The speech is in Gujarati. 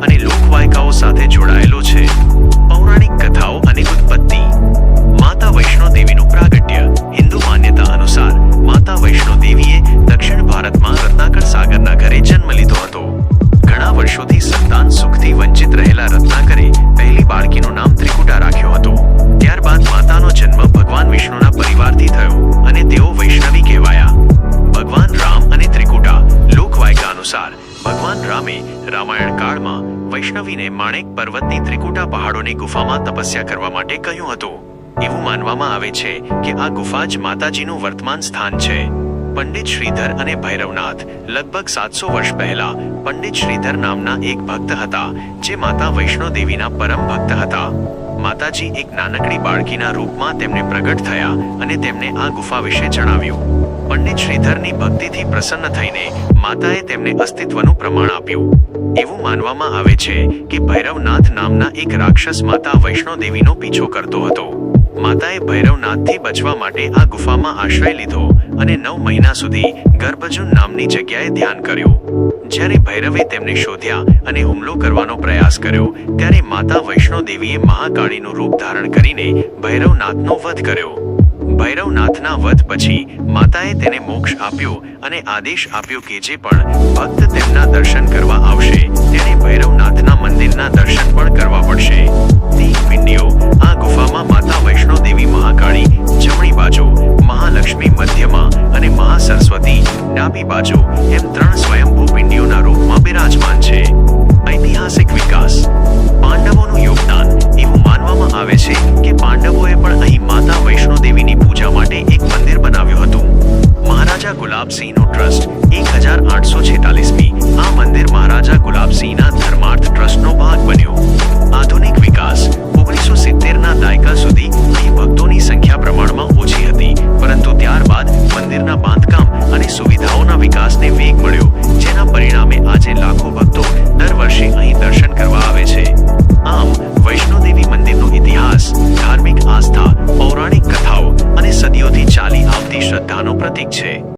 અને લોકવાયકાઓ સાથે જોડાયેલો છે. પૌરાણિક કથાઓ અને ઉત્પત્તિ. વૈષ્ણવીને માણેક પર્વતની ત્રિકુટા પહાડોની ગુફામાં તપસ્યા કરવા માટે કહ્યું હતું. એવું માનવામાં આવે છે કે આ ગુફા જ માતાજીનું વર્તમાન સ્થાન છે. પંડિત શ્રીધર અને ભૈરવનાથ લગભગ સાતસો વર્ષ પહેલા પંડિત શ્રીધર નામના એક ભક્ત હતા, જે માતા વૈષ્ણો દેવીના પરમ ભક્ત હતા. માતાજી એક નાનકડી બાળકીના રૂપમાં તેમને પ્રગટ થયા અને તેમને આ ગુફા વિશે જણાવ્યું. પંડિત શ્રીધરની ભક્તિથી પ્રસન્ન થઈને માતાએ તેમને અસ્તિત્વનું પ્રમાણ આપ્યું. એવું માનવામાં આવે છે કે ભૈરવનાથ નામના એક રાક્ષસ માતા વૈષ્ણોદેવીનો પીછો કરતો હતો. માતાએ ભૈરવનાથથી બચવા માટે આ ગુફામાં આશ્રય લીધો અને નવ મહિના સુધી ગર્ભજુન નામની જગ્યાએ ધ્યાન કર્યું. જ્યારે ભૈરવે તેમને શોધ્યા અને હુમલો કરવાનો પ્રયાસ કર્યો, ત્યારે માતા વૈષ્ણોદેવીએ મહાકાળીનું રૂપ ધારણ કરીને ભૈરવનાથનો વધ કર્યો. ભૈરવનાથના વધ પછી માતાએ તેને મોક્ષ આપ્યો અને આદેશ આપ્યો કે જે પણ ભક્ત તેમના દર્શન કરવા આવશે, તેને ભૈરવનાથના મંદિરના દર્શન પણ કરવા પડશે. પિંડીઓ, આ ગુફામાં માતા વૈષ્ણો દેવી મહાકાળી, જમણી બાજુ મહાલક્ષ્મી મધ્યમાં અને મહાસરસ્વતી ડાબી બાજુ એમ ત્રણ ગુલાબસિંહનું ટ્રસ્ટ. એક હજાર આઠસો છેતાલીસમી આ મંદિર મહારાજા ગુલાબસિંહના ધર્માર્થ ટ્રસ્ટનો ભાગ બન્યો. આધુનિક વિકાસ. ઓગણીસો સિત્તેરના દાયકા સુધી અહીં ભક્તોની સંખ્યા પ્રમાણમાં ઓછી હતી. પરંતુ ત્યારબાદ મંદિરના બાંધકામ અને સુવિધાઓના વિકાસને વેગ મળ્યો, જેના પરિણામે આજે લાખો ભક્તો દર વર્ષે અહીં દર્શન કરવા આવે છે. આમ, વૈષ્ણોદેવી મંદિરનો ઇતિહાસ, ધાર્મિક આસ્થા, પૌરાણિક કથાઓ અને સદીઓથી ચાલી આવતી શ્રદ્ધાનો પ્રતીક છે.